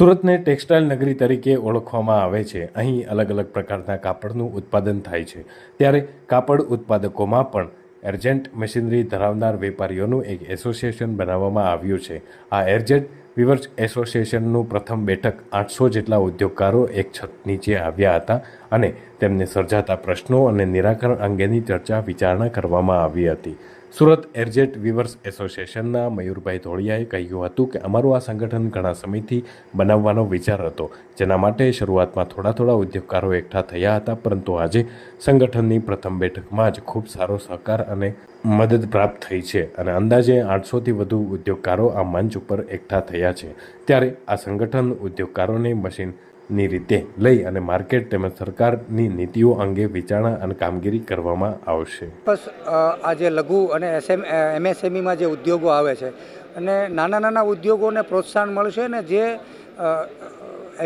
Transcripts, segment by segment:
સુરતને textile નગરી તરીકે ઓળખવામાં આવે છે. અહીં અલગ અલગ પ્રકારના કાપડનું ઉત્પાદન થાય છે. ત્યારે કાપડ ઉત્પાદકોમાં પણ એરજન્ટ મશીનરી ધરાવનાર વેપારીઓનું એક એસોસિએશન બનાવવામાં આવ્યું છે. આ એરજન્ટ વિવર્સ એસોસિએશનનું પ્રથમ બેઠક આઠસો જેટલા ઉદ્યોગકારો એક છત નીચે આવ્યા હતા અને તેમને સર્જાતા પ્રશ્નો અને નિરાકરણ અંગેની ચર્ચા વિચારણા કરવામાં આવી હતી. સુરત એરજેટ વિવર્સ એસોસિએશનના મયુરભાઈ ધોળિયાએ કહ્યું હતું કે અમારું આ સંગઠન ઘણા સમયથી બનાવવાનો વિચાર હતો, જેના માટે શરૂઆતમાં થોડા થોડા ઉદ્યોગકારો એકઠા થયા હતા, પરંતુ આજે સંગઠનની પ્રથમ બેઠકમાં જ ખૂબ સારો સહકાર અને મદદ પ્રાપ્ત થઈ છે અને અંદાજે આઠસોથી વધુ ઉદ્યોગકારો આ મંચ ઉપર એકઠા થયા છે. ત્યારે આ સંગઠન ઉદ્યોગકારોને મશીનની રીતે લઈ અને માર્કેટ તેમજ સરકારની નીતિઓ અંગે વિચારણા અને કામગીરી કરવામાં આવશે. બસ આજે લઘુ અને એસએમ એમએસએમઈમાં જે ઉદ્યોગો આવે છે અને નાના નાના ઉદ્યોગોને પ્રોત્સાહન મળશે ને જે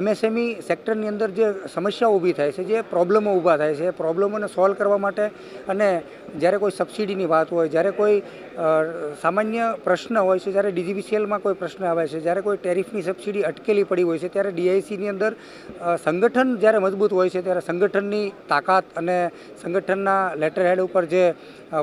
એમએસએમઈ સેક્ટરની અંદર જે સમસ્યાઓ ઊભી થાય છે, જે પ્રોબ્લેમો ઊભા થાય છે એ પ્રોબ્લેમોને સોલ્વ કરવા માટે અને જ્યારે કોઈ સબસિડીની વાત હોય, જ્યારે કોઈ સામાન્ય પ્રશ્ન હોય છે, જ્યારે ડીજીબીસીએલમાં કોઈ પ્રશ્ન આવે છે, જ્યારે કોઈ ટેરિફની સબસિડી અટકેલી પડી હોય છે, ત્યારે ડીઆઈસીની અંદર સંગઠન જ્યારે મજબૂત હોય છે, ત્યારે સંગઠનની તાકાત અને સંગઠનના લેટર હેડ ઉપર જે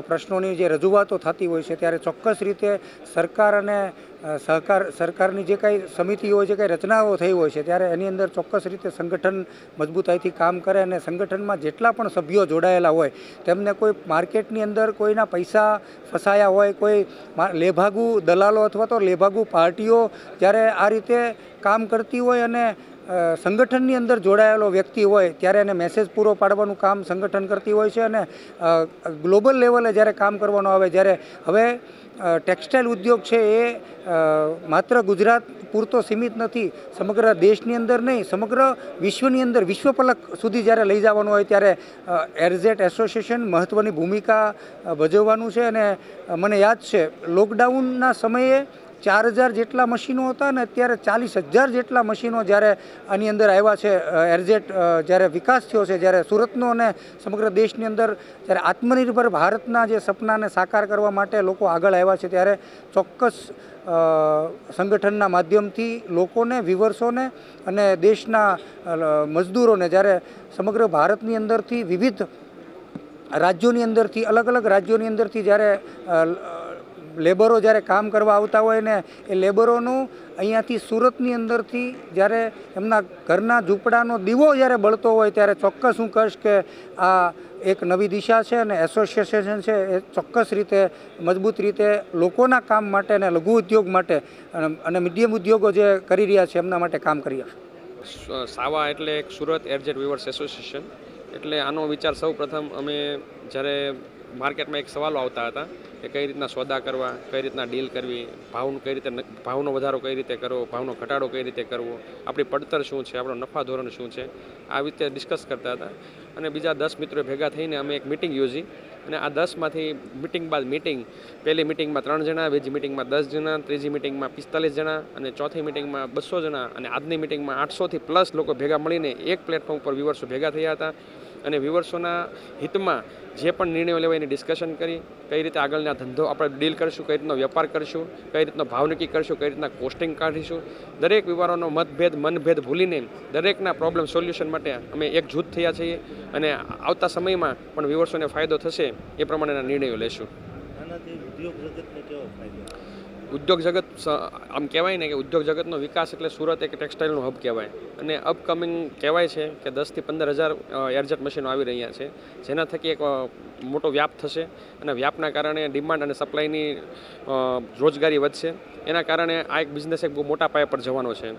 પ્રશ્નોની જે રજૂઆતો થતી હોય છે, ત્યારે ચોક્કસ રીતે સરકાર અને સહકાર સરકારની જે કાંઈ સમિતિઓ છે કાંઈ રચનાઓ થઈ હોય છે, ત્યારે એની અંદર ચોક્કસ રીતે સંગઠન મજબૂતાઈથી કામ કરે અને સંગઠનમાં જેટલા પણ સભ્યો જોડાયેલા હોય, તેમને કોઈ માર્કેટની અંદર કોઈના પૈસા ફસાયા હોય, કોઈ લેભાગુ દલાલો અથવા તો લેભાગુ પાર્ટીઓ, જ્યારે આ રીતે કામ કરતી હોય અને સંગઠનની અંદર જોડાયેલો વ્યક્તિ હોય ત્યારે એને મેસેજ પૂરો પાડવાનું કામ સંગઠન કરતી હોય છે અને ગ્લોબલ લેવલે જ્યારે કામ કરવાનું આવે જ્યારે, હવે ટેક્સટાઇલ ઉદ્યોગ છે એ માત્ર ગુજરાત પૂરતો સીમિત નથી, સમગ્ર દેશની અંદર નહીં, સમગ્ર વિશ્વની અંદર વિશ્વ પલક સુધી જ્યારે લઈ જવાનું હોય ત્યારે એરઝેટ એસોસિએશન મહત્ત્વની ભૂમિકા ભજવવાનું છે અને મને યાદ છે, લોકડાઉનના સમયે ચાર હજાર જેટલા મશીનો હતા ને અત્યારે ચાલીસ હજાર જેટલા મશીનો જ્યારે આની અંદર આવ્યા છે એરજેટ જ્યારે વિકાસ થયો છે, જ્યારે સુરતનો અને સમગ્ર દેશની અંદર જ્યારે આત્મનિર્ભર ભારતના જે સપનાને સાકાર કરવા માટે લોકો આગળ આવ્યા છે, ત્યારે ચોક્કસ સંગઠનના માધ્યમથી લોકોને વિવર્સોને અને દેશના મજદૂરોને જ્યારે સમગ્ર ભારતની અંદરથી વિવિધ રાજ્યોની અંદરથી, અલગ અલગ રાજ્યોની અંદરથી જ્યારે લેબરો જ્યારે કામ કરવા આવતા હોય ને, એ લેબરોનું અહીંયાથી સુરતની અંદરથી જ્યારે એમના ઘરના ઝૂંપડાનો દીવો જ્યારે બળતો હોય ત્યારે ચોક્કસ હું કહીશ કે આ એક નવી દિશા છે અને એસોસિએશન છે, એ ચોક્કસ રીતે મજબૂત રીતે લોકોના કામ માટે અને લઘુ ઉદ્યોગ માટે અને- મીડિયમ ઉદ્યોગો જે કરી રહ્યા છે એમના માટે કામ કરી રહ્યા સાવા એટલે એક સુરત એરજેટ વિવર્સ એસોસિએશન. એટલે આનો વિચાર સૌ પ્રથમ અમે જ્યારે માર્કેટમાં એક સવાલો આવતા હતા કે કઈ રીતના સોદા કરવા, કઈ રીતના ડીલ કરવી, ભાવનું કઈ રીતે ભાવનો વધારો કઈ રીતે કરવો, ભાવનો ઘટાડો કઈ રીતે કરવો, આપણી પડતર શું છે, આપણો નફા ધોરણ શું છે આવી રીતે ડિસ્કસ કરતા હતા. અને બીજા દસ મિત્રો ભેગા થઈને અમે એક મિટિંગ યોજી અને આ દસમાંથી મિટિંગ બાદ મિટિંગ, પહેલી મિટિંગમાં ત્રણ જણા, બીજી મિટિંગમાં દસ જણા, ત્રીજી મિટિંગમાં પિસ્તાલીસ જણા અને ચોથી મિટિંગમાં બસો જણા અને આજની મિટિંગમાં આઠસોથી પ્લસ લોકો ભેગા મળીને એક પ્લેટફોર્મ પર વિવર્સો ભેગા થયા હતા. અને વ્યુવર્સોના હિતમાં જે પણ નિર્ણયો લેવાય એની ડિસ્કશન કરી, કઈ રીતે આગળના ધંધો આપણે ડીલ કરીશું, કઈ રીતનો વેપાર કરીશું, કઈ રીતનો ભાવ નક્કી કરીશું, કઈ રીતના કોસ્ટિંગ કાઢીશું, દરેક વિવારોનો મતભેદ, મનભેદ ભૂલીને દરેકના પ્રોબ્લેમ સોલ્યુશન માટે અમે એક જૂથ થયા છીએ અને આવતા સમયમાં પણ વિવર્સોને ફાયદો થશે એ પ્રમાણેના નિર્ણયો લેશું. ઉદ્યોગ જગતને કેવો ફાયદો? ઉદ્યોગ જગત આમ કહેવાય ને કે ઉદ્યોગ જગતનો વિકાસ એટલે સુરત એક ટેક્સટાઇલનું હબ કહેવાય. અને અપકમિંગ કહેવાય છે કે દસથી પંદર હજાર એરજેટ મશીનો આવી રહ્યા છે, જેના થકી એક મોટો વ્યાપ થશે અને વ્યાપના કારણે ડિમાન્ડ અને સપ્લાયની રોજગારી વધશે. એના કારણે આ એક બિઝનેસ એક બહુ મોટા પાયા પર જવાનો છે.